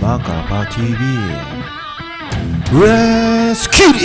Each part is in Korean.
마카파 TV 레스키리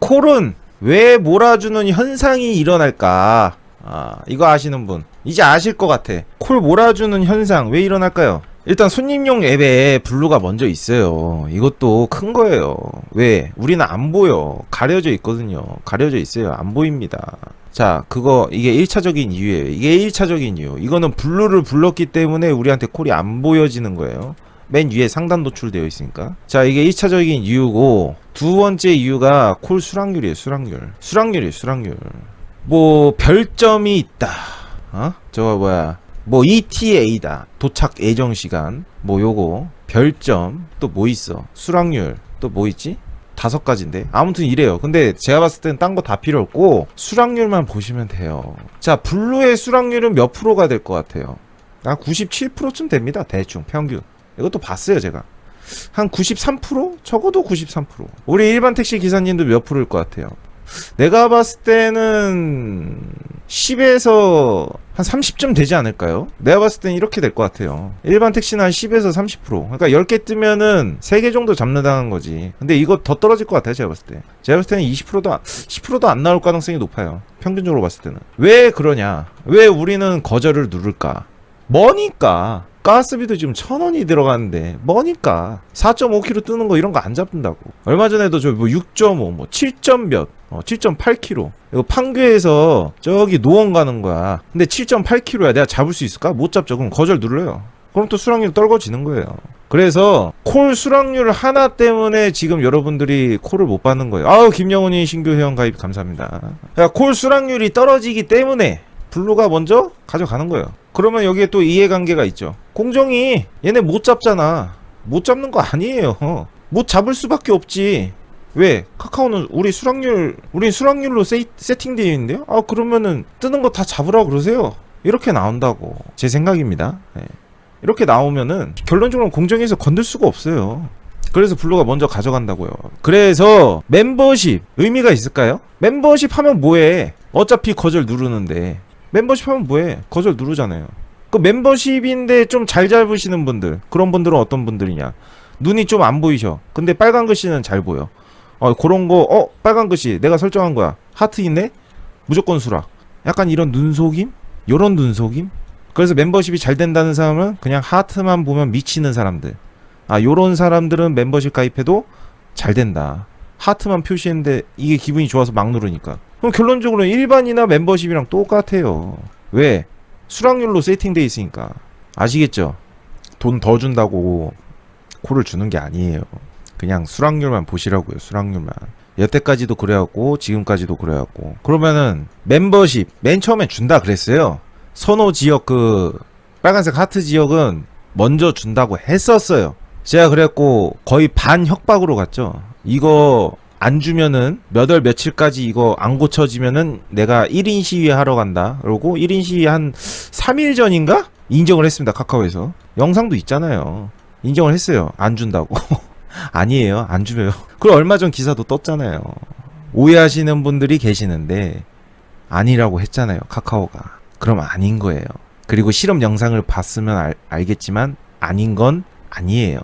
콜은 왜 몰아주는 현상이 일어날까? 아, 이거 아시는 분 이제 아실 것 같아. 콜 몰아주는 현상 왜 일어날까요? 일단 손님용 앱에 블루가 먼저 있어요. 이것도 큰 거예요. 왜? 우리는 안 보여. 가려져 있거든요. 가려져 있어요. 안 보입니다. 자, 그거 이게 1차적인 이유예요. 이게 1차적인 이유. 이거는 블루를 불렀기 때문에 우리한테 콜이 안 보여지는 거예요. 맨 위에 상단 노출되어 있으니까. 자, 이게 1차적인 이유고 두 번째 이유가 콜 수락률이에요. 수락률. 수락률이에요. 수락률. 뭐 별점이 있다. 어? 저거 뭐야? 뭐 ETA다. 도착 예정 시간. 뭐 요거 별점 또 뭐 있어? 수락률 또 뭐 있지? 다섯 가지인데 아무튼 이래요. 근데 제가 봤을 땐 딴 거 다 필요 없고 수락률만 보시면 돼요. 자 블루의 수락률은 몇 프로가 될 것 같아요? 아 97%쯤 됩니다. 대충 평균. 이것도 봤어요 제가. 한 93%? 적어도 93%. 우리 일반 택시 기사님도 몇 프로일 것 같아요? 내가 봤을 때는 10에서 한 30점 되지 않을까요? 내가 봤을 때는 이렇게 될 것 같아요. 일반 택시는 한 10에서 30%. 그러니까 10개 뜨면은 3개 정도 잡는다는 거지. 근데 이거 더 떨어질 것 같아요, 제가 봤을 때. 제가 봤을 때는 20%도, 안- 10%도 안 나올 가능성이 높아요. 평균적으로 봤을 때는. 왜 그러냐? 왜 우리는 거절을 누를까? 뭐니까. 가스비도 지금 천 원이 들어가는데 뭐니까 4.5kg 뜨는 거 이런 거 안 잡는다고. 얼마 전에도 저 뭐 6.5, 뭐 7점 몇, 어, 7.8kg 이거 판교에서 저기 노원 가는 거야. 근데 7.8kg야. 내가 잡을 수 있을까? 못 잡죠. 그럼 거절 눌러요. 그럼 또 수락률 떨궈지는 거예요. 그래서 콜 수락률 하나 때문에 지금 여러분들이 콜을 못 받는 거예요. 아우 김영훈이 신규 회원 가입 감사합니다. 야, 콜 수락률이 떨어지기 때문에 블루가 먼저 가져가는 거예요. 그러면 여기에 또 이해관계가 있죠. 공정이 얘네 못 잡잖아. 못 잡는 거 아니에요. 못 잡을 수밖에 없지. 왜? 카카오는 우리 수락률, 우리 수락률로 세, 세팅되어 있는데요? 아, 그러면은 뜨는 거 다 잡으라 그러세요. 이렇게 나온다고. 제 생각입니다. 네. 이렇게 나오면은 결론적으로 공정에서 건들 수가 없어요. 그래서 블루가 먼저 가져간다고요. 그래서 멤버십 의미가 있을까요? 멤버십 하면 뭐해? 어차피 거절 누르는데 멤버십 하면 뭐해? 거절 누르잖아요. 그 멤버십인데 좀 잘 잡으시는 분들 그런 분들은 어떤 분들이냐? 눈이 좀 안 보이셔. 근데 빨간 글씨는 잘 보여. 어 그런 거 어 빨간 글씨 내가 설정한 거야. 하트 있네? 무조건 수락. 약간 이런 눈속임? 요런 눈속임? 그래서 멤버십이 잘 된다는 사람은 그냥 하트만 보면 미치는 사람들. 아 요런 사람들은 멤버십 가입해도 잘 된다. 하트만 표시했는데 이게 기분이 좋아서 막 누르니까. 그럼 결론적으로 일반이나 멤버십이랑 똑같아요. 왜? 수락률로 세팅돼 있으니까. 아시겠죠? 돈 더 준다고 콜을 주는 게 아니에요. 그냥 수락률만 보시라고요. 수락률만. 여태까지도 그래왔고 지금까지도 그래왔고 그러면은 멤버십 맨 처음에 준다 그랬어요. 선호 지역 그 빨간색 하트 지역은 먼저 준다고 했었어요. 제가 그랬고 거의 반 협박으로 갔죠. 이거 안 주면은 몇 월 며칠까지 이거 안 고쳐지면은 내가 1인 시위 하러 간다. 그러고 1인 시위 한 3일 전인가? 인정을 했습니다. 카카오에서. 영상도 있잖아요. 인정을 했어요. 안 준다고. 아니에요. 안 주면. 그리고 얼마 전 기사도 떴잖아요. 오해하시는 분들이 계시는데 아니라고 했잖아요. 카카오가. 그럼 아닌 거예요. 그리고 실험 영상을 봤으면 알, 알겠지만 아닌 건 아니에요.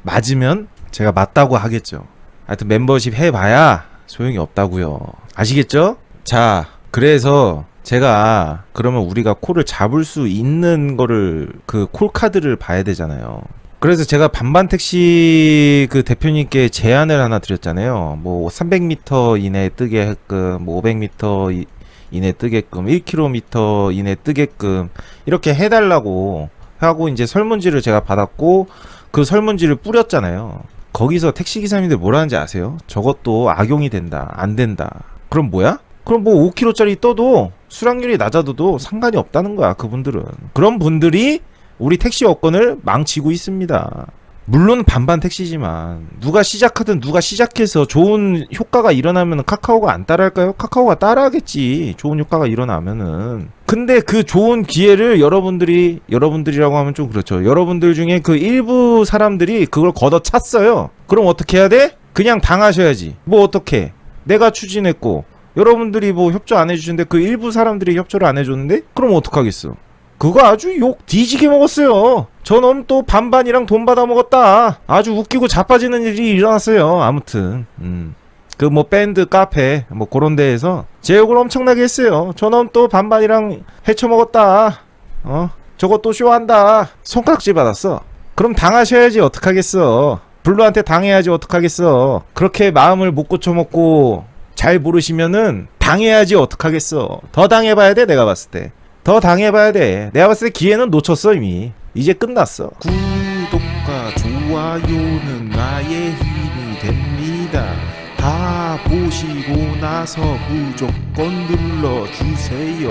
맞으면 제가 맞다고 하겠죠. 하여튼 멤버십 해봐야 소용이 없다고요. 아시겠죠? 자, 그래서 제가 그러면 우리가 콜을 잡을 수 있는 거를 그 콜 카드를 봐야 되잖아요. 그래서 제가 반반 택시 그 대표님께 제안을 하나 드렸잖아요. 뭐 300m 이내 뜨게끔, 뭐 500m 이- 이내 뜨게끔, 1km 이내 뜨게끔 이렇게 해달라고 하고 이제 설문지를 제가 받았고 그 설문지를 뿌렸잖아요. 거기서 택시 기사님들 뭐라는지 아세요? 저것도 악용이 된다, 안 된다. 그럼 뭐야? 그럼 뭐 5km짜리 떠도 수락률이 낮아도 상관이 없다는 거야, 그분들은. 그런 분들이 우리 택시 업권을 망치고 있습니다. 물론 반반 택시지만 누가 시작하든 누가 시작해서 좋은 효과가 일어나면 카카오가 안 따라할까요? 카카오가 따라하겠지. 좋은 효과가 일어나면은. 근데 그 좋은 기회를 여러분들이 여러분들이라고 하면 좀 그렇죠. 여러분들 중에 그 일부 사람들이 그걸 걷어찼어요. 그럼 어떻게 해야 돼? 그냥 당하셔야지. 뭐 어떻게? 내가 추진했고 여러분들이 뭐 협조 안 해주시는데 그 일부 사람들이 협조를 안 해줬는데 그럼 어떡하겠어? 그거 아주 욕 뒤지게 먹었어요. 저놈 또 반반이랑 돈 받아 먹었다. 아주 웃기고 자빠지는 일이 일어났어요. 아무튼, 음. 그 뭐 밴드, 카페, 뭐 그런 데에서 제 욕을 엄청나게 했어요. 저놈 또 반반이랑 헤쳐 먹었다. 어? 저거 또 쇼한다. 손가락질 받았어. 그럼 당하셔야지 어떡하겠어. 블루한테 당해야지 어떡하겠어. 그렇게 마음을 못 고쳐먹고 잘 모르시면은 당해야지 어떡하겠어. 더 당해봐야 돼 내가 봤을 때. 더 당해봐야 돼. 내가 봤을 때 기회는 놓쳤어 이미. 이제 끝났어. 구독과 좋아요는 나의 힘이 됩니다. 다 보시고 나서 무조건 눌러주세요.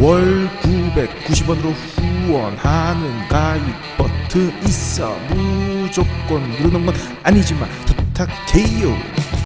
월 990원으로 후원하는 가입 버튼 있어. 무조건 누르는 건 아니지만 부탁해요.